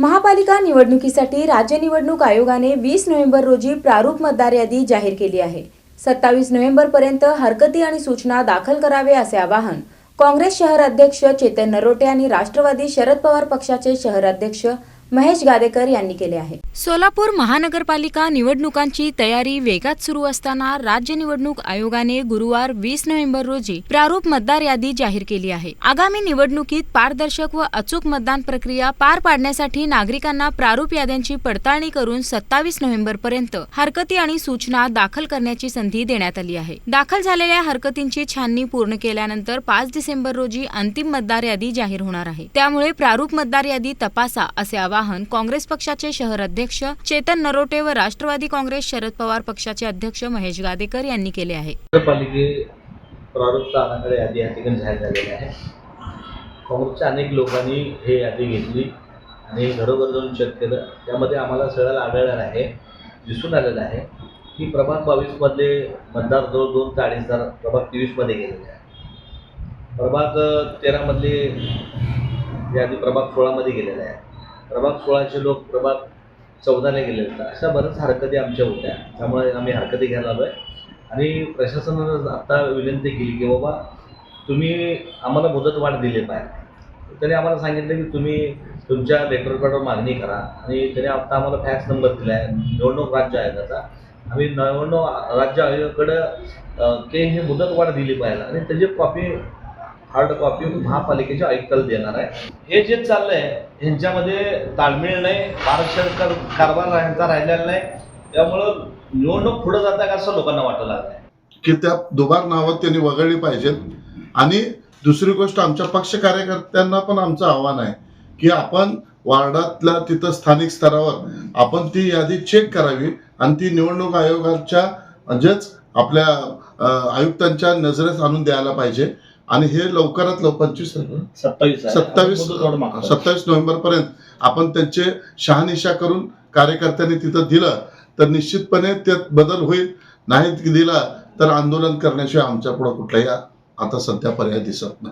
महापालिका निवडणुकीसाठी राज्य निवडणूक आयोगाने वीस नोव्हेंबर रोजी प्रारूप मतदार यादी जाहीर केली आहे. सत्तावीस नोव्हेंबरपर्यंत हरकती आणि सूचना दाखल करावे असे आवाहन काँग्रेस शहर अध्यक्ष चेतन नरोटे आणि राष्ट्रवादी शरद पवार पक्षाचे शहर अध्यक्ष महेश गादेकर यांनी केले आहे. सोलापूर महानगरपालिका निवडणुकांची तयारी वेगात सुरू असताना राज्य निवडणूक आयोगाने गुरुवार वीस नोव्हेंबर रोजी प्रारूप मतदार यादी जाहीर केली आहे. आगामी निवडणुकीत पारदर्शक व अचूक मतदान प्रक्रिया पार पाडण्यासाठी नागरिकांना प्रारूप याद्यांची पडताळणी करून सत्तावीस नोव्हेंबर पर्यंत हरकती आणि सूचना दाखल करण्याची संधी देण्यात आली आहे. दाखल झालेल्या हरकतींची छाननी पूर्ण केल्यानंतर पाच डिसेंबर रोजी अंतिम मतदार यादी जाहीर होणार आहे. त्यामुळे प्रारूप मतदार यादी तपासा असे आवाहन काँग्रेस पक्षाचे शहर अध्यक्ष चेतन नरोटे व राष्ट्रवादी काँग्रेस शरद पवार पक्षाचे अध्यक्ष महेश गादेकर यांनी केले आहे. यादी जाहीर झालेली आहे. काँग्रेसच्या अनेक लोकांनी हे यादी घेतली आणि घरोघर जाऊन चेक केलं. त्यामध्ये आम्हाला सगळ्याला आढळलेलं आहे दिसून आलेलं आहे की प्रभाग बावीसमधले मतदार जवळ दोन ते अडीच हजार प्रभाग तेवीसमध्ये गेलेले आहे प्रभाग तेरामधले यादी प्रभाग सोळामध्ये गेलेले आहे प्रभाग सोळाचे लोक प्रभाग चौदाला गेले होते. अशा बऱ्याच हरकती आमच्या होत्या. त्यामुळे आम्ही हरकती घ्यायला आलो आहे आणि प्रशासनानं आत्ता विनंती केली की बाबा तुम्ही आम्हाला मुदतवाढ दिली पाहिजे. त्याने आम्हाला सांगितलं की तुम्ही तुमच्या लेटरपॅडवर मागणी करा. आणि त्याने आत्ता आम्हाला फॅक्स नंबर दिला आहे निवडणूक राज्य आयोगाचा. आम्ही निवडणूक राज्य आयोगाकडं के ते हे मुदतवाढ दिली पाहिजे. आणि त्याची कॉपी हार्ड कॉपी महापालिकेच्या आयुक्ताला देणार आहे. हे जे चाललंय ह्यांच्यामध्ये ताळमेळ नाही पारदर्शक कारभार ह्यांचा राहिलेला नाही. त्यामुळं निवडणूक पुढे जाता का असं लोकांना वाटायला लागलंय. की त्या दुबार नावं त्यांनी वगळली पाहिजेत. आणि दुसरी गोष्ट आमच्या पक्ष कार्यकर्त्यांना पण आमचं आव्हान आहे की आपण वार्डातल्या तिथं स्थानिक स्तरावर आपण ती यादी चेक करावी आणि ती निवडणूक आयोगाच्या म्हणजेच आपल्या आयुक्तांच्या नजरेस आणून द्यायला पाहिजे. आणि हे लवकरात लवकर पंचवीस सत्तावीस. सत्तावीस. सत्तावीस नोव्हेंबर पर्यंत आपण त्यांचे शहानिशा करून कार्यकर्त्यांनी तिथं दिलं तर निश्चितपणे त्यात बदल होईल नाही दिला तर आंदोलन करण्याशिवाय आमच्या पुढे कुठलाही आता सध्या पर्याय दिसत नाही